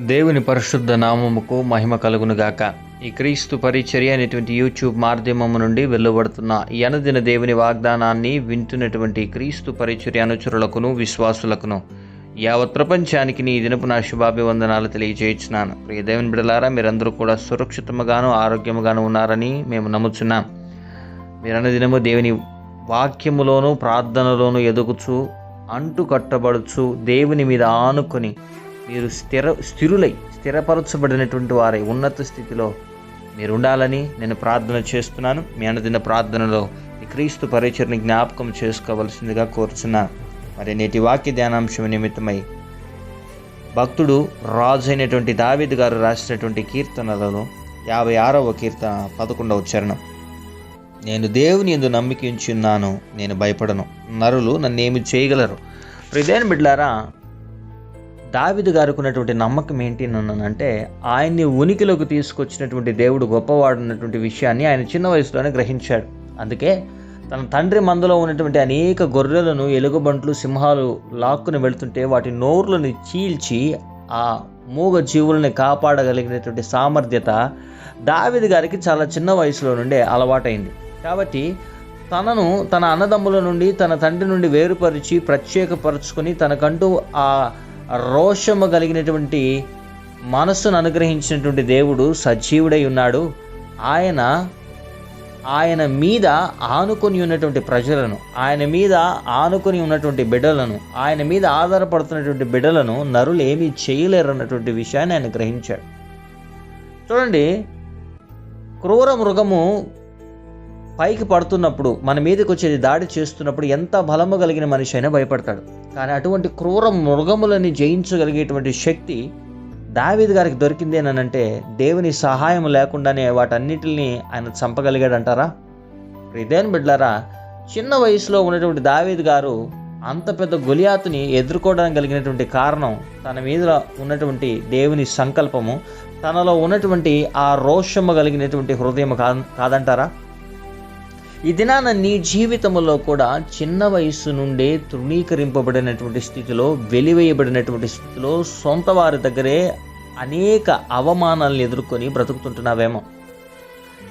దేవుని పరిశుద్ధ నామముకు మహిమ కలుగునుగాక. ఈ క్రీస్తు పరిచర్య అనేటువంటి యూట్యూబ్ మాధ్యమము నుండి వెలువడుతున్న యనదిన దేవుని వాగ్దానాన్ని వింటున్నటువంటి క్రీస్తు పరిచర్య అనుచరులకును విశ్వాసులకును యావత్ ప్రపంచానికి నీ దినపు నా శుభాభివందనాలు తెలియజేయించున్నాను. ప్రియ దేవుని బిడలారా మీరందరూ కూడా సురక్షితముగాను ఆరోగ్యముగాను ఉన్నారని మేము నమ్ముచున్నాం. మీరు అనుదినము దేవుని వాక్యములోను ప్రార్థనలోను ఎదుగుచు అంటు కట్టబడుచు దేవుని మీద ఆనుకొని మీరు స్థిర స్థిరులై స్థిరపరచబడినటువంటి వారై ఉన్నత స్థితిలో మీరు ఉండాలని నేను ప్రార్థన చేస్తున్నాను. మీ అనుదిన ప్రార్థనలో ఈ క్రీస్తు పరిచయని జ్ఞాపకం చేసుకోవలసిందిగా కోరుచున్నాను మరి నేటి వాక్య ధ్యానాంశం నిమిత్తమై భక్తుడు రాజు అయినటువంటి దావిద్ గారు రాసినటువంటి కీర్తనలలో యాభై ఆరవ కీర్తన పదకొండవ చరణం. నేను దేవుని ఎందు నమ్మికించున్నాను నేను భయపడను. నరులు నన్నేమి చేయగలరు? హృదయాన్ని బిడ్లారా దావిదు గారికి ఉన్నటువంటి నమ్మకం ఏంటి అంటే ఆయన్ని ఉనికిలోకి తీసుకొచ్చినటువంటి దేవుడు గొప్పవాడు ఉన్నటువంటి విషయాన్ని ఆయన చిన్న వయసులోనే గ్రహించాడు. అందుకే తన తండ్రి మందులో ఉన్నటువంటి అనేక గొర్రెలను ఎలుగుబంట్లు సింహాలు లాక్కుని వెళ్తుంటే వాటి నోర్లను చీల్చి ఆ మూగ జీవుల్ని కాపాడగలిగినటువంటి సామర్థ్యత దావిది గారికి చాలా చిన్న వయసులో నుండే అలవాటైంది. కాబట్టి తనను తన అన్నదమ్ముల నుండి తన తండ్రి నుండి వేరుపరిచి ప్రత్యేకపరుచుకొని తనకంటూ ఆ రోషము కలిగినటువంటి మనస్సును అనుగ్రహించినటువంటి దేవుడు సజీవుడై ఉన్నాడు. ఆయన ఆయన మీద ఆనుకొని ఉన్నటువంటి ప్రజలను ఆయన మీద ఆనుకొని ఉన్నటువంటి బిడ్డలను ఆయన మీద ఆధారపడుతున్నటువంటి బిడ్డలను నరులు ఏమీ చేయలేరు అన్నటువంటి విషయాన్ని ఆయన గ్రహించాడు. చూడండి క్రూర మృగము పైకి పడుతున్నప్పుడు మన మీదకి వచ్చేది దాడి చేస్తున్నప్పుడు ఎంత బలము కలిగిన మనిషి అయినా భయపడతాడు. కానీ అటువంటి క్రూర మృగములని జయించగలిగేటువంటి శక్తి దావీద్ గారికి దొరికింది అని అంటే దేవుని సహాయం లేకుండానే వాటన్నిటిని ఆయన చంపగలిగాడంటారా? ఇదేని బిడ్లారా చిన్న వయసులో ఉన్నటువంటి దావీద్ గారు అంత పెద్ద గొలియాతుని ఎదుర్కోవడానికి కలిగినటువంటి కారణం తన మీద ఉన్నటువంటి దేవుని సంకల్పము తనలో ఉన్నటువంటి ఆ రోషము కలిగినటువంటి హృదయం కాదంటారా? ఈ దినాన నీ జీవితంలో కూడా చిన్న వయస్సు నుండే తృణీకరింపబడినటువంటి స్థితిలో వెలివేయబడినటువంటి స్థితిలో సొంత వారి దగ్గరే అనేక అవమానాలను ఎదుర్కొని బ్రతుకుతుంటున్నావేమో.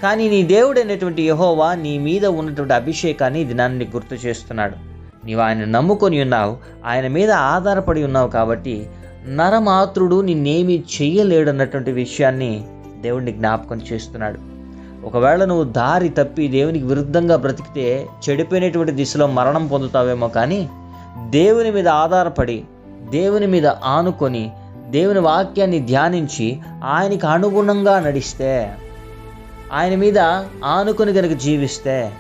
కానీ నీ దేవుడైనటువంటి యహోవా నీ మీద ఉన్నటువంటి అభిషేకాన్ని ఈ దినాన్ని గుర్తు చేస్తున్నాడు. నీవు ఆయన నమ్ముకొని ఉన్నావు ఆయన మీద ఆధారపడి ఉన్నావు కాబట్టి నరమాత్రుడు నిన్నేమీ చెయ్యలేడన్నటువంటి విషయాన్ని దేవుడిని జ్ఞాపకం చేస్తున్నాడు. ఒకవేళ నువ్వు దారి తప్పి దేవునికి విరుద్ధంగా బ్రతికితే చెడిపోయినటువంటి దిశలో మరణం పొందుతావేమో కానీ దేవుని మీద ఆధారపడి దేవుని మీద ఆనుకొని దేవుని వాక్యాన్ని ధ్యానించి ఆయనకి అనుగుణంగా నడిస్తే ఆయన మీద ఆనుకొని కనుక జీవిస్తే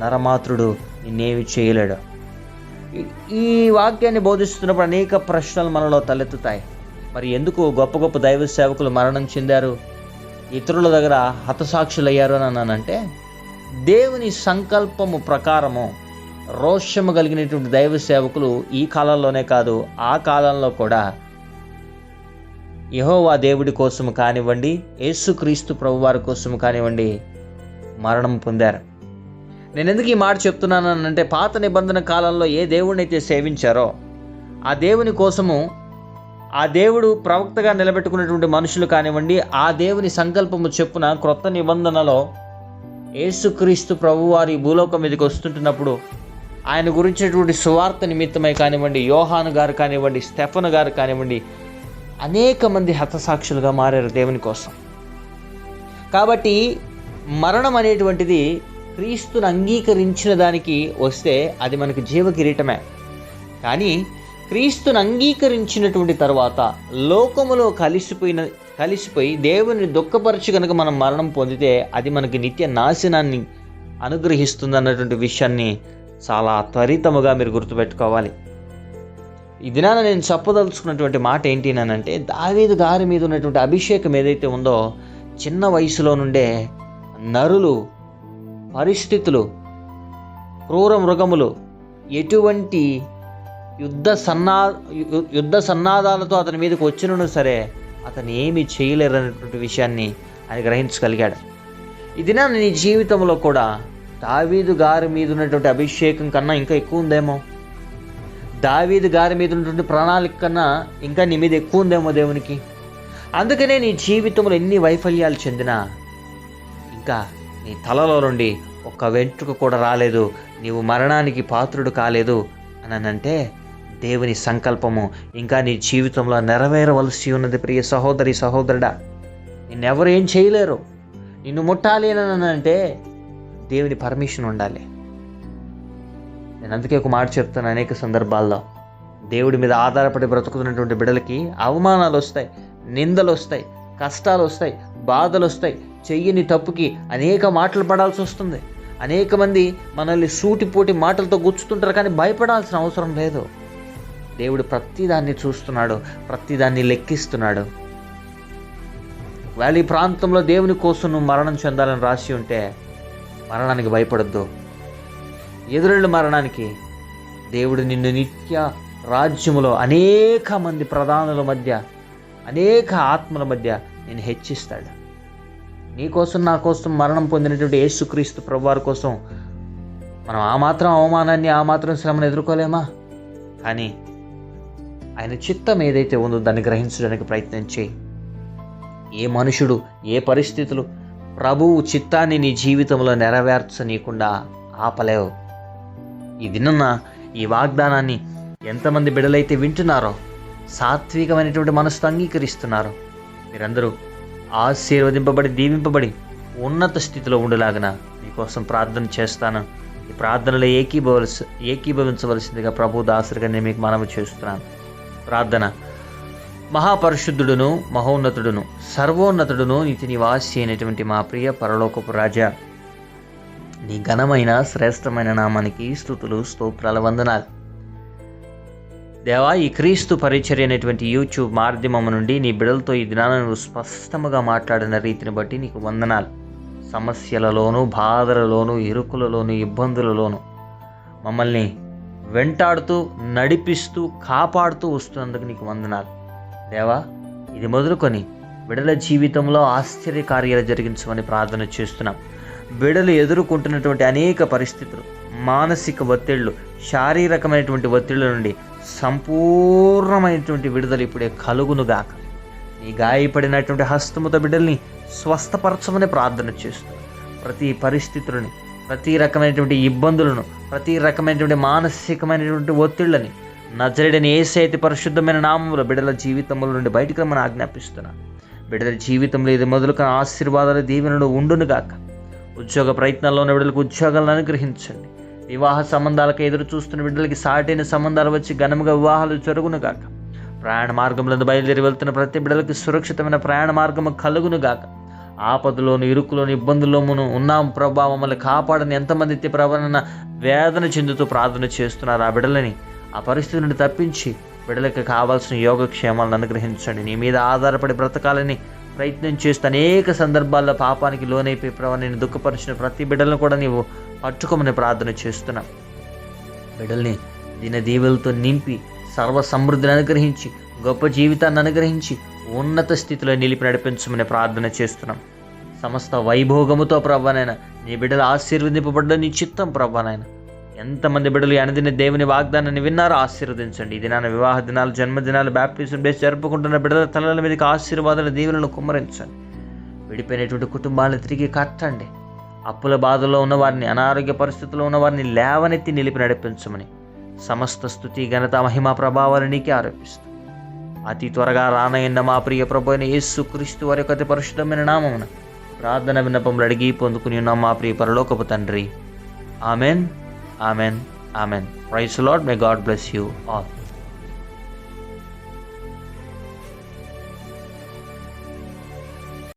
నరమాత్రుడు నిన్నేమి చేయలేడు. ఈ వాక్యాన్ని బోధిస్తున్నప్పుడు అనేక ప్రశ్నలు మనలో తలెత్తుతాయి. మరి ఎందుకు గొప్ప గొప్ప దైవ సేవకులు మరణం చెందారు? ఇతరుల దగ్గర హతసాక్షులయ్యారు అని అన్నానంటే దేవుని సంకల్పము ప్రకారము రోషము కలిగినటువంటి దైవ సేవకులు ఈ కాలంలోనే కాదు ఆ కాలంలో కూడా యహోవా దేవుడి కోసము కానివ్వండి యేసుక్రీస్తు ప్రభువారి కోసము కానివ్వండి మరణం పొందారు. నేను ఎందుకు ఈ మాట చెప్తున్నానంటే పాత నిబంధన కాలంలో ఏ దేవుడిని అయితే సేవించారో ఆ దేవుని కోసము ఆ దేవుడు ప్రవక్తగా నిలబెట్టుకున్నటువంటి మనుషులు కానివ్వండి ఆ దేవుని సంకల్పము చెప్పున క్రొత్త నిబంధనలో యేసుక్రీస్తు ప్రభువారి భూలోకం మీదకి వస్తుంటున్నప్పుడు ఆయన గురించినటువంటి సువార్త నిమిత్తమై కానివ్వండి యోహాను గారు కానివ్వండి స్టెఫన్ గారు కానివ్వండి అనేక మంది హతసాక్షులుగా మారారు దేవుని కోసం. కాబట్టి మరణం అనేటువంటిది క్రీస్తును అంగీకరించిన దానికి వస్తే అది మనకు జీవ కిరీటమే. కానీ క్రీస్తును అంగీకరించినటువంటి తర్వాత లోకములో కలిసిపోయిన కలిసిపోయి దేవుని దుఃఖపరచు కనుక మనం మరణం పొందితే అది మనకి నిత్య నాశనాన్ని అనుగ్రహిస్తుంది అన్నటువంటి విషయాన్ని చాలా త్వరితముగా మీరు గుర్తుపెట్టుకోవాలి. ఈ దినాన నేను చెప్పదలుచుకున్నటువంటి మాట ఏంటి అంటే దావీదు గారి మీద ఉన్నటువంటి అభిషేకం ఏదైతే ఉందో చిన్న వయసులో నుండే నరులు పరిస్థితులు క్రూర మృగములు ఎటువంటి యుద్ధ సన్నా యుద్ధ సన్నాదాలతో అతని మీదకి వచ్చినను సరే అతను ఏమీ చేయలేరనేటువంటి విషయాన్ని ఆయన గ్రహించగలిగాడు. ఇది నా నీ జీవితంలో కూడా దావీదు గారి మీద ఉన్నటువంటి అభిషేకం కన్నా ఇంకా ఎక్కువ ఉందేమో? దావీదు గారి మీద ఉన్నటువంటి ప్రణాళిక కన్నా ఇంకా నీ మీద ఎక్కువ ఉందేమో దేవునికి? అందుకనే నీ జీవితంలో ఎన్ని వైఫల్యాలు చెందినా ఇంకా నీ తలలో నుండి ఒక్క వెంట్రుక కూడా రాలేదు నీవు మరణానికి పాత్రుడు కాలేదు అని అంటే దేవుని సంకల్పము ఇంకా నీ జీవితంలో నెరవేరవలసి ఉన్నది ప్రియ సహోదరి సహోదరుడా. నిన్నెవరు ఏం చేయలేరు. నిన్ను ముట్టాలి అని అంటే దేవుని పర్మిషన్ ఉండాలి. నేను అందుకే ఒక మాట చెప్తాను అనేక సందర్భాల్లో. దేవుడి మీద ఆధారపడి బ్రతుకుతున్నటువంటి బిడ్డలకి అవమానాలు వస్తాయి నిందలు వస్తాయి కష్టాలు వస్తాయి బాధలు వస్తాయి చెయ్యని తప్పుకి అనేక మాటలు పడాల్సి వస్తుంది. అనేక మంది మనల్ని సూటిపోటి మాటలతో గుచ్చుతుంటారు కానీ భయపడాల్సిన అవసరం లేదు. దేవుడు ప్రతిదాన్ని చూస్తున్నాడు ప్రతిదాన్ని లెక్కిస్తున్నాడు. ఒకవేళ ఈ ప్రాంతంలో దేవుని కోసం నువ్వు మరణం చెందాలని రాసి ఉంటే మరణానికి భయపడద్దు. ఎదురెళ్ళు మరణానికి దేవుడు నిన్ను నిత్య రాజ్యములో అనేక మంది ప్రధానుల మధ్య అనేక ఆత్మల మధ్య నేను హెచ్చిస్తాడు. నీకోసం నా కోసం మరణం పొందినటువంటి యేసుక్రీస్తు ప్రభువారి కోసం మనం ఆ మాత్రం అవమానాన్ని ఆ మాత్రం శ్రమను ఎదుర్కోలేమా? కానీ ఆయన చిత్తం ఏదైతే ఉందో దాన్ని గ్రహించడానికి ప్రయత్నం చేయి. ఏ మనుషుడు ఏ పరిస్థితులు ప్రభువు చిత్తాన్ని నీ జీవితంలో నెరవేర్చనీయకుండా ఆపలేవు. ఈ దినన్న ఈ వాగ్దానాన్ని ఎంతమంది బిడలైతే వింటున్నారో సాత్వికమైనటువంటి మనసుతో అంగీకరిస్తున్నారో మీరందరూ ఆశీర్వదింపబడి దీవింపబడి ఉన్నత స్థితిలో ఉండలాగన మీకోసం ప్రార్థన చేస్తాను. ఈ ప్రార్థనలో ఏకీభవలసి ఏకీభవించవలసిందిగా ప్రభు దాసరిగా నేను మీకు మనవి చేస్తున్నాను. ప్రార్థన. మహాపరిశుద్ధుడును మహోన్నతుడును సర్వోన్నతుడును నీతి నివాసి అయినటువంటి మా ప్రియ పరలోకపు రాజా. నీ ఘనమైన శ్రేష్టమైన నామానికి స్థుతులు స్తోత్రాల వందనాలు. దేవా ఈ క్రీస్తు పరిచర్య అనేటువంటి యూట్యూబ్ మాధ్యమం నుండి నీ బిడలతో ఈ దినాన స్పష్టముగా మాట్లాడిన రీతిని బట్టి నీకు వందనాలు. సమస్యలలోనూ బాధలలోనూ ఇరుకులలోనూ ఇబ్బందులలోనూ మమ్మల్ని వెంటాడుతూ నడిపిస్తూ కాపాడుతూ వస్తున్నందుకు నీకు వందనాలు. దేవా ఇది మొదలుకొని బిడల జీవితంలో ఆశ్చర్య కార్యాలు జరిగించమని ప్రార్థన చేస్తున్నాం. బిడలు ఎదుర్కొంటున్నటువంటి అనేక పరిస్థితులు మానసిక ఒత్తిళ్ళు శారీరకమైనటువంటి ఒత్తిళ్ళ నుండి సంపూర్ణమైనటువంటి విడుదల ఇప్పుడే కలుగునుగాక. నీ గాయపడినటువంటి హస్తముతో బిడ్డల్ని స్వస్థపరచమని ప్రార్థన చేస్తూ ప్రతి పరిస్థితులని ప్రతి రకమైనటువంటి ఇబ్బందులను ప్రతి రకమైనటువంటి మానసికమైనటువంటి ఒత్తిళ్ళని నజరేడని ఏసైతే పరిశుద్ధమైన నామంలో బిడ్డల జీవితంలో నుండి బయటకు మనం ఆజ్ఞాపిస్తున్నాను బిడ్డల జీవితంలో ఇది మొదలుకొని ఆశీర్వాదాలు దీవెనలు ఉండునుగాక ఉద్యోగ ప్రయత్నాల్లో ఉన్న బిడ్డలకు ఉద్యోగాలను అనుగ్రహించండి. వివాహ సంబంధాలకు ఎదురు చూస్తున్న బిడ్డలకి సాటైన సంబంధాలు వచ్చి ఘనముగా వివాహాలు జరుగునుగాక ప్రయాణ మార్గంలో బయలుదేరి వెళ్తున్న ప్రతి బిడ్డలకి సురక్షితమైన ప్రయాణ మార్గము కలుగునుగాక ఆపదలోను ఇరుకులోని ఇబ్బందుల్లోను ఉన్నాం ప్రభా మమ్మల్ని కాపాడని ఎంతమంది అయితే ప్రభాన వేదన చెందుతూ ప్రార్థన చేస్తున్నారు ఆ బిడలని ఆ పరిస్థితి నుండి తప్పించి బిడలకు కావాల్సిన యోగక్షేమాలను అనుగ్రహించండి. నీ మీద ఆధారపడి బ్రతకాలని ప్రయత్నం చేస్తూ అనేక సందర్భాల్లో పాపానికి లోనైపోయి ప్రభావ నేను దుఃఖపరిచిన ప్రతి బిడ్డలను కూడా నీవు పట్టుకోమని ప్రార్థన చేస్తున్నా. బిడ్డల్ని దీన దీవులతో నింపి సర్వ సమృద్ధిని అనుగ్రహించి గొప్ప జీవితాన్ని అనుగ్రహించి ఉన్నత స్థితిలో నిలిపి నడిపించమని ప్రార్థన చేస్తున్నాం. సమస్త వైభోగముతో ప్రభానైనా నీ బిడ్డలు ఆశీర్వదింపబడ్డ నీ చిత్తం ప్రభానైనా ఎంతమంది బిడ్డలు ఈ దేవుని వాగ్దానాన్ని విన్నారో ఆశీర్వదించండి. ఈ దినాన వివాహ దినాలు జన్మదినాలు బ్యాప్టిజం డేస్ జరుపుకుంటున్న బిడ్డల తలల మీదకి ఆశీర్వాదాల దీవులను కుమ్మరించండి. విడిపోయినటువంటి కుటుంబాలను తిరిగి కట్టండి. అప్పుల బాధలో ఉన్న వారిని అనారోగ్య పరిస్థితుల్లో ఉన్న వారిని లేవనెత్తి నిలిపి నడిపించమని సమస్త స్థుతి ఘనత మహిమ ప్రభావాలు నీకే అతి త్వరగా రానయ్యన్న మా ప్రియ ప్రభు అయిన యేసు క్రీస్తు వారి యొక్క అతి పరిశుద్ధమైన నామమున. ప్రార్థన విన్నపములు అడిగి పొందుకుని ఉన్న మా ప్రియ పరలోకపు తండ్రి. Amen amen amen. Praise lord may God bless you all